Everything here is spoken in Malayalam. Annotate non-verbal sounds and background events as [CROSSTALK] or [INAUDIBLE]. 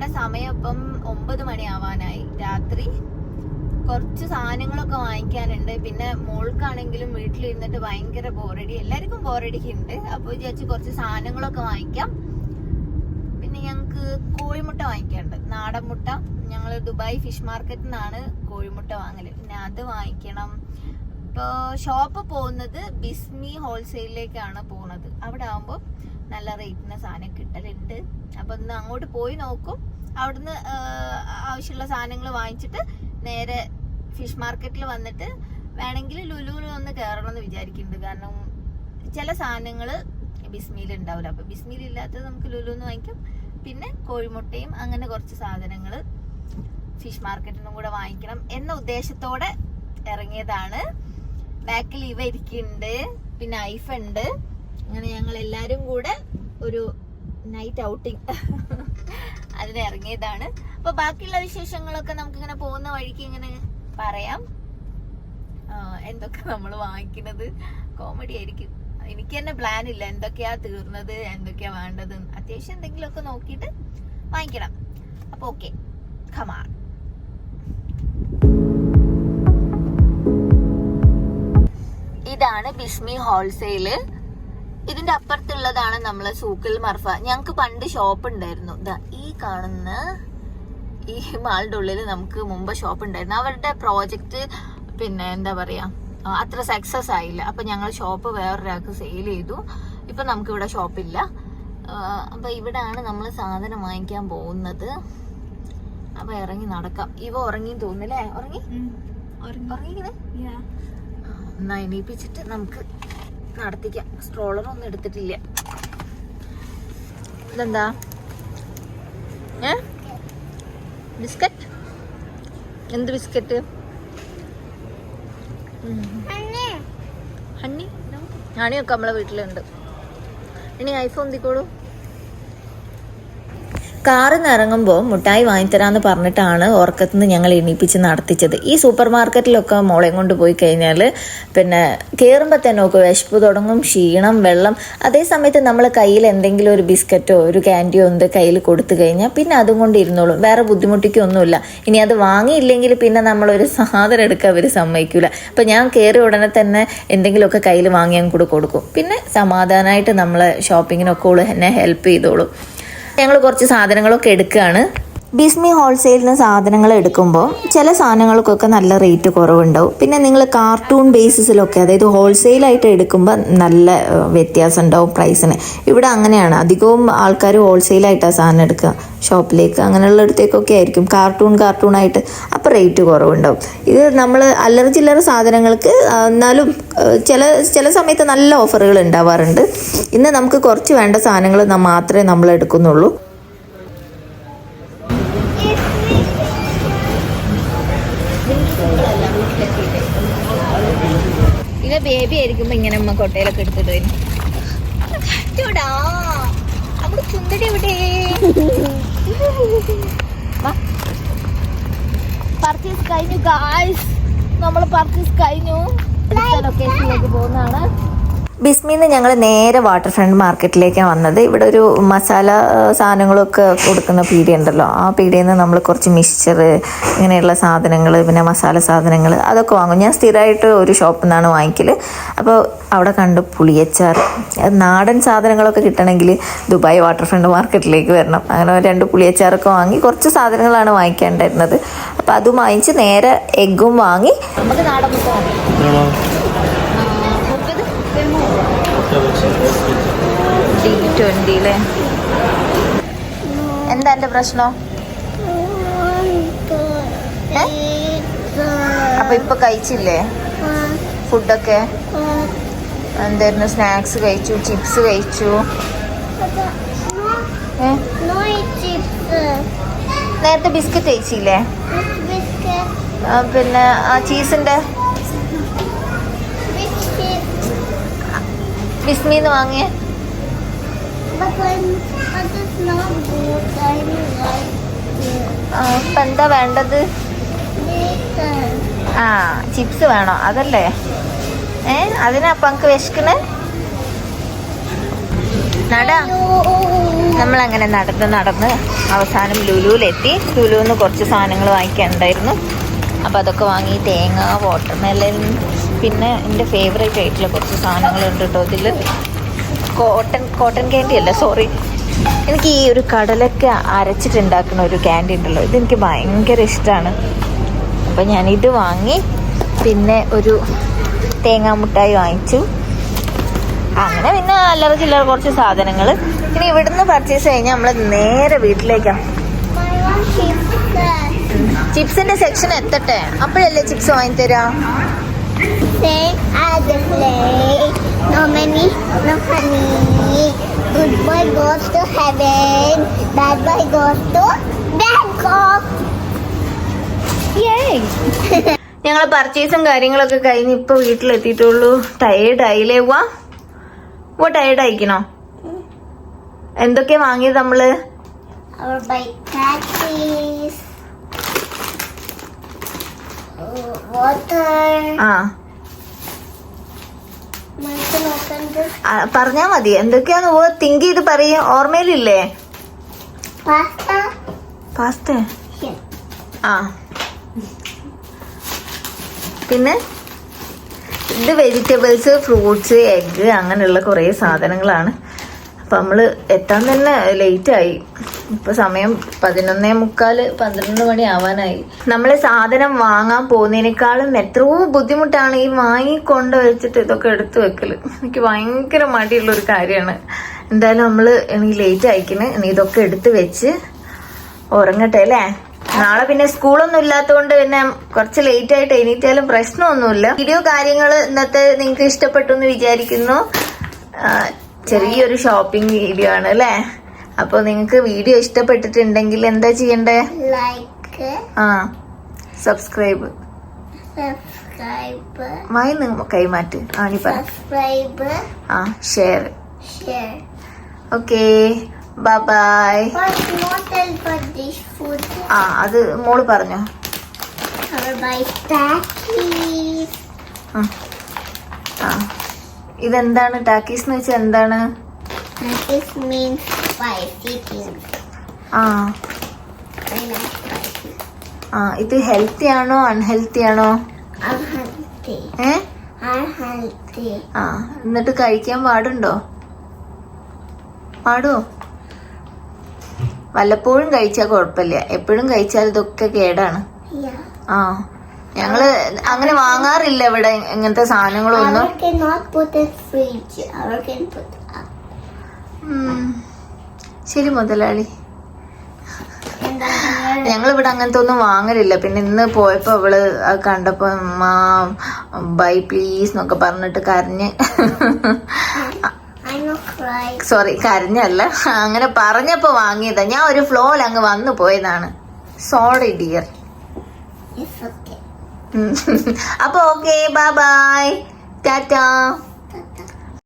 ഇവിടെ സമയം ഇപ്പം ഒമ്പത് മണിയാവാനായി. രാത്രി കുറച്ച് സാധനങ്ങളൊക്കെ വാങ്ങിക്കാനുണ്ട്. പിന്നെ മോൾക്കാണെങ്കിലും വീട്ടിലിരുന്നിട്ട് ഭയങ്കര ബോറടി എല്ലാവർക്കും ബോറടിക്കുന്നുണ്ട്. അപ്പോൾ വിചാരിച്ച് കുറച്ച് സാധനങ്ങളൊക്കെ വാങ്ങിക്കാം. പിന്നെ ഞങ്ങൾക്ക് കോഴിമുട്ട വാങ്ങിക്കാനുണ്ട്. നാടൻ മുട്ട. ഞങ്ങൾ ദുബായ് ഫിഷ് മാർക്കറ്റിൽ നിന്നാണ് കോഴിമുട്ട വാങ്ങൽ. പിന്നെ അത് വാങ്ങിക്കണം. ഇപ്പോൾ ഷോപ്പ് പോകുന്നത് ബിസ്മി ഹോൾസെയിലേക്കാണ് പോകുന്നത്. അവിടെ ആകുമ്പോൾ നല്ല റേറ്റിന് സാധനം കിട്ടലുണ്ട്. അപ്പൊ ഒന്ന് അങ്ങോട്ട് പോയി നോക്കും. അവിടുന്ന് ആവശ്യമുള്ള സാധനങ്ങൾ വാങ്ങിച്ചിട്ട് നേരെ ഫിഷ് മാർക്കറ്റിൽ വന്നിട്ട് വേണമെങ്കിൽ ലുലുവിൽ ഒന്ന് കയറണം എന്ന് വിചാരിക്കുന്നുണ്ട്. കാരണം ചില സാധനങ്ങൾ ബിസ്മിയിൽ ഉണ്ടാവില്ല. അപ്പൊ ബിസ്മിയിൽ ഇല്ലാത്തത് നമുക്ക് ലുലുന്ന് വാങ്ങിക്കും. പിന്നെ കോഴിമുട്ടയും അങ്ങനെ കുറച്ച് സാധനങ്ങൾ ഫിഷ് മാർക്കറ്റിൽ നിന്നും കൂടെ വാങ്ങിക്കണം എന്ന ഉദ്ദേശത്തോടെ ഇറങ്ങിയതാണ്. ബാക്കിൽ ഇവ ഇരിക്കുന്നുണ്ട്. പിന്നെ ഐഫ് ഉണ്ട്. അങ്ങനെ ഞങ്ങൾ എല്ലാരും കൂടെ ഒരു നൈറ്റ് ഔട്ടിങ് അതിന് ഇറങ്ങിയതാണ്. അപ്പൊ ബാക്കിയുള്ള വിശേഷങ്ങളൊക്കെ നമുക്ക് ഇങ്ങനെ പോകുന്ന വഴിക്ക് ഇങ്ങനെ പറയാം. എന്തൊക്കെ നമ്മൾ വാങ്ങിക്കുന്നത്? കോമഡി ആയിരിക്കും. എനിക്ക് തന്നെ പ്ലാൻ ഇല്ല. എന്തൊക്കെയാ തീർന്നത്? എന്തൊക്കെയാ വേണ്ടത്? അത്യാവശ്യം എന്തെങ്കിലുമൊക്കെ നോക്കിയിട്ട് വാങ്ങിക്കണം. അപ്പൊ ഓക്കെ ഖമാർ ഇതാണ് ബിസ്മി ഹോൾസെയിൽ. ഇതിന്റെ അപ്പുറത്തുള്ളതാണ് നമ്മളെ സൂക്കിൽ മർഫ. ഞങ്ങൾക്ക് പണ്ട് ഷോപ്പ് ഉണ്ടായിരുന്നു. ഈ കാണുന്ന ഈ മാളിന്റെ ഉള്ളിൽ നമുക്ക് മുമ്പ് ഷോപ്പ് ഉണ്ടായിരുന്നു. അവരുടെ പ്രോജക്റ്റ് പിന്നെ എന്താ പറയാ അത്ര സക്സസ് ആയില്ല. അപ്പൊ ഞങ്ങൾ ഷോപ്പ് വേറൊരാൾക്ക് സെയിൽ ചെയ്തു. ഇപ്പൊ നമുക്ക് ഇവിടെ ഷോപ്പില്ല അപ്പൊ ഇവിടാണ് നമ്മൾ സാധനം വാങ്ങിക്കാൻ പോകുന്നത്. അപ്പൊ ഇറങ്ങി നടക്കാം. ഇവ ഉറങ്ങി തോന്നുന്നില്ലേ? ഉറങ്ങി? ഉറങ്ങിക്കണേ എന്നാ എണീപ്പിച്ചിട്ട് നമുക്ക് നടത്തിക്കാം. സ്ട്രോളറൊന്നും എടുത്തിട്ടില്ല. ഇതെന്താ? ഏ? ബിസ്ക്കറ്റ്? എന്ത് ബിസ്ക്കറ്റ്? ഹണ്ണി ഹണിയൊക്കെ നമ്മളെ വീട്ടിലുണ്ട്. ഇനി ഐഫോൺ എന്തിക്കോളൂ? കാറിൽ നിന്ന് ഇറങ്ങുമ്പോൾ മുട്ടായി വാങ്ങിത്തരാന്ന് പറഞ്ഞിട്ടാണ് ഉറക്കത്തിൽ നിന്ന് ഞങ്ങൾ എണീപ്പിച്ച് നടത്തിച്ചത്. ഈ സൂപ്പർ മാർക്കറ്റിലൊക്കെ മോളെയും കൊണ്ട് പോയി കഴിഞ്ഞാൽ പിന്നെ കയറുമ്പോൾ തന്നെ ഒക്കെ വിശപ്പ് തുടങ്ങും ക്ഷീണം വെള്ളം. അതേ സമയത്ത് നമ്മൾ കയ്യിൽ എന്തെങ്കിലും ഒരു ബിസ്ക്കറ്റോ ഒരു ക്യാൻഡിയോ എന്ത് കയ്യിൽ കൊടുത്തു കഴിഞ്ഞാൽ പിന്നെ അതും കൊണ്ട് ഇരുന്നോളും. വേറെ ബുദ്ധിമുട്ടിക്കൊന്നുമില്ല. ഇനി അത് വാങ്ങിയില്ലെങ്കിൽ പിന്നെ നമ്മളൊരു സാധനം എടുക്കാൻ അവർ സമ്മതിക്കില്ല അപ്പം ഞാൻ കയറി ഉടനെ തന്നെ എന്തെങ്കിലുമൊക്കെ കയ്യിൽ വാങ്ങിയാൽ കൂടെ കൊടുക്കും. പിന്നെ സമാധാനമായിട്ട് നമ്മൾ ഷോപ്പിങ്ങിനൊക്കെ ഉള്ളു എന്നെ ഹെൽപ്പ് ചെയ്തോളും. ഞങ്ങൾ കുറച്ച് സാധനങ്ങളൊക്കെ എടുക്കുകയാണ്. ബിസ്മി ഹോൾസെയിലിൽ നിന്ന് സാധനങ്ങൾ എടുക്കുമ്പോൾ ചില സാധനങ്ങൾക്കൊക്കെ നല്ല റേറ്റ് കുറവുണ്ടാവും. പിന്നെ നിങ്ങൾ കാർട്ടൂൺ ബേസിസിലൊക്കെ അതായത് ഹോൾസെയിലായിട്ട് എടുക്കുമ്പോൾ നല്ല വ്യത്യാസം ഉണ്ടാവും പ്രൈസിന് ഇവിടെ അങ്ങനെയാണ്. അധികവും ആൾക്കാർ ഹോൾസെയിലായിട്ടാണ് സാധനം എടുക്കുക. ഷോപ്പിലേക്ക് അങ്ങനെയുള്ള അടുത്തേക്കൊക്കെ ആയിരിക്കും. കാർട്ടൂൺ ആയിട്ട് അപ്പോൾ റേറ്റ് കുറവുണ്ടാവും. ഇത് നമ്മൾ അല്ലറ ചില്ലറ സാധനങ്ങൾക്ക് എന്നാലും ചില ചില സമയത്ത് നല്ല ഓഫറുകൾ ഉണ്ടാവാറുണ്ട്. ഇന്ന് നമുക്ക് കുറച്ച് വേണ്ട സാധനങ്ങൾ മാത്രമേ നമ്മൾ എടുക്കുന്നുള്ളൂ. ഇത് ബേബി ആയിരിക്കുമ്പോ ഇങ്ങനെ അമ്മ കൊട്ടയിലൊക്കെ എടുത്തിട്ട് വരും. നമ്മുടെ ചുണ്ടടി എവിടെ? പർച്ചേസ് കഴിഞ്ഞു ഗായ്സ് നമ്മൾ പർച്ചേസ് കഴിഞ്ഞു. ലൊക്കേഷനിലേക്ക് പോകുന്നതാണ്. ബിസ്മിന്ന് ഞങ്ങൾ നേരെ വാട്ടർ ഫ്രണ്ട് മാർക്കറ്റിലേക്കാണ് വന്നത്. ഇവിടെ ഒരു മസാല സാധനങ്ങളൊക്കെ കൊടുക്കുന്ന പീടിയ ഉണ്ടല്ലോ ആ പീടിയയിൽ നിന്ന് നമ്മൾ കുറച്ച് മിക്സ്ചർ ഇങ്ങനെയുള്ള സാധനങ്ങൾ പിന്നെ മസാല സാധനങ്ങൾ അതൊക്കെ വാങ്ങും. ഞാൻ സ്ഥിരമായിട്ട് ഒരു ഷോപ്പിൽ നിന്നാണ് വാങ്ങിക്കൽ അപ്പോൾ അവിടെ കണ്ട് പുളിയച്ചാർ. നാടൻ സാധനങ്ങളൊക്കെ കിട്ടണമെങ്കിൽ ദുബായ് വാട്ടർ ഫ്രണ്ട് മാർക്കറ്റിലേക്ക് വരണം. അങ്ങനെ രണ്ട് പുളിയച്ചാറൊക്കെ വാങ്ങി കുറച്ച് സാധനങ്ങളാണ് വാങ്ങിക്കാണ്ടായിരുന്നത്. അപ്പോൾ അതും വാങ്ങിച്ച് നേരെ എഗ്ഗും വാങ്ങി. നമുക്ക് നാടൻ ഡി ട്വന്റി അല്ലേ എന്താ എന്റെ പ്രശ്നം? അപ്പൊ ഇപ്പൊ കഴിച്ചില്ലേ? ഫുഡൊക്കെ? എന്തായിരുന്നു? സ്നാക്സ് കഴിച്ചു ചിപ്സ് കഴിച്ചു? നേരത്തെ ബിസ്ക്കറ്റ് കഴിച്ചില്ലേ? പിന്നെ ആ ചീസിന്റെ like it. ഇപ്പൊ എന്താ വേണ്ടത്. ആ ചിപ്സ് വേണോ അതല്ലേ? ഏ അതിനപ്പം നമുക്ക് വിശക്കണേ? നട. നമ്മൾ അങ്ങനെ നടന്ന് നടന്ന് അവസാനം ലുലുവിലെത്തി. ലുലുന്ന് കുറച്ച് സാധനങ്ങൾ വാങ്ങിക്കാനുണ്ടായിരുന്നു. അപ്പോൾ അതൊക്കെ വാങ്ങി തേങ്ങ വാട്ടർമെലൻ പിന്നെ എന്റെ ഫേവറേറ്റ് ആയിട്ടുള്ള കുറച്ച് സാധനങ്ങളുണ്ട് കേട്ടോ ഇതിൽ കോട്ടൺ കോട്ടൺ ക്യാൻഡി അല്ല സോറി എനിക്ക് ഈ ഒരു കടലൊക്കെ അരച്ചിട്ടുണ്ടാക്കുന്ന ഒരു ക്യാൻഡി ഉണ്ടല്ലോ ഇതെനിക്ക് ഭയങ്കര ഇഷ്ടമാണ് അപ്പോൾ ഞാനിത് വാങ്ങി പിന്നെ ഒരു തേങ്ങാ മുട്ടായി വാങ്ങിച്ചു. അങ്ങനെ പിന്നെ അല്ലറ ചില്ലറ കുറച്ച് സാധനങ്ങൾ ഇനി ഇവിടുന്ന് പർച്ചേസ് കഴിഞ്ഞാൽ നമ്മൾ നേരെ വീട്ടിലേക്കാണ്. ചിപ്സിന്റെ സെക്ഷൻ എത്തട്ടെ? അപ്പോഴല്ലേ ചിപ്സ് വാങ്ങി തരാ Same as the play. No money, no honey. Good boy goes to heaven. Bad boy goes to Bangkok. [LAUGHS] ഞങ്ങൾ പർച്ചേസും കാര്യങ്ങളൊക്കെ കഴിഞ്ഞ് ഇപ്പൊ വീട്ടിലെത്തിയിട്ടുള്ളൂ ടയേർഡ് ആയില്ലേ വാ ഓ ടയേർഡ് ആയിക്കണോ എന്തൊക്കെയാ വാങ്ങിയത് നമ്മൾ Our ആ. പറഞ്ഞാ മതി. എന്തൊക്കെയാന്ന് ഓ തിങ്ക് ചെയ്ത് പറയും. ഓർമ്മയിലില്ലേ. പാസ്ത. ആ. പിന്നെ? ഇത് വെജിറ്റബിൾസ് ഫ്രൂട്ട്സ് എഗ്ഗ് അങ്ങനെയുള്ള കുറേ സാധനങ്ങളാണ്. അപ്പം നമ്മൾ എത്താൻ തന്നെ ലേറ്റായി ഇപ്പൊ സമയം പതിനൊന്നേ മുക്കാൽ പന്ത്രണ്ട് മണി ആവാനായി. നമ്മൾ സാധനം വാങ്ങാൻ പോകുന്നതിനേക്കാളും എത്രയോ ബുദ്ധിമുട്ടാണ് ഈ വാങ്ങിക്കൊണ്ട് വെച്ചിട്ട് ഇതൊക്കെ എടുത്തു വെക്കൽ. എനിക്ക് ഭയങ്കര മടിയുള്ള ഒരു കാര്യമാണ്. എന്തായാലും നമ്മൾ ഇനി ലേറ്റ് അയക്കണ് ഇനി ഇതൊക്കെ എടുത്ത് വെച്ച് ഉറങ്ങട്ടെ അല്ലേ? നാളെ പിന്നെ സ്കൂളൊന്നും ഇല്ലാത്തതുകൊണ്ട് പിന്നെ കുറച്ച് ലേറ്റ് ആയിട്ട് എണീറ്റാലും പ്രശ്നമൊന്നുമില്ല. വീഡിയോ കാര്യങ്ങൾ ഇന്നത്തെ നിങ്ങൾക്ക് ഇഷ്ടപ്പെട്ടു എന്ന് വിചാരിക്കുന്നു. ചെറിയൊരു ഷോപ്പിംഗ് വീഡിയോ ആണ് അല്ലേ? അപ്പോൾ നിങ്ങൾക്ക് വീഡിയോ ഇഷ്ടപ്പെട്ടിട്ടുണ്ടെങ്കിൽ എന്താ ചെയ്യണ്ടേ? ലൈക്ക് ആ സബ്സ്ക്രൈബ്. വായി നിങ്ങൾ കൈമാറ്റ് ആണി പറ. സബ്സ്ക്രൈബ് ആ ഷെയർ ഷെയർ ഓക്കെ ബൈ ആ അത് മോൾ പറഞ്ഞോ. ബൈ. ഇതെന്താണ്? ടാക്കീസ് എന്ന് വെച്ചാൽ എന്താണ്. ആ. ആ ഇത് ഹെൽത്തി ആണോ? അൺഹെൽത്തി ആണോ. ഏ. ആ എന്നിട്ട് കഴിക്കാൻ പാടുണ്ടോ? പാടോ? വല്ലപ്പോഴും കഴിച്ചാൽ കുഴപ്പമില്ല. എപ്പോഴും കഴിച്ചാൽ ഇതൊക്കെ കേടാണ്. ആ. ഞങ്ങൾ അങ്ങനെ വാങ്ങാറില്ല ഇവിടെ ഇങ്ങനത്തെ സാധനങ്ങളൊന്നും. ശരി മുതലാളി. ഞങ്ങളിവിടെ അങ്ങനത്തെ ഒന്നും വാങ്ങലില്ല. പിന്നെ ഇന്ന് പോയപ്പോ അവൾ കണ്ടപ്പോ മാ ബൈ പ്ലീസ് എന്നൊക്കെ പറഞ്ഞിട്ട് കരഞ്ഞ്. സോറി കരഞ്ഞല്ല. അങ്ങനെ പറഞ്ഞപ്പോ വാങ്ങിയതാ. ഞാൻ ഒരു ഫ്ലോയിൽ അങ്ങ് വന്നു പോയതാണ്. Sorry dear It's okay. അപ്പൊ ഓക്കെ ബൈ ബൈ ടാറ്റാ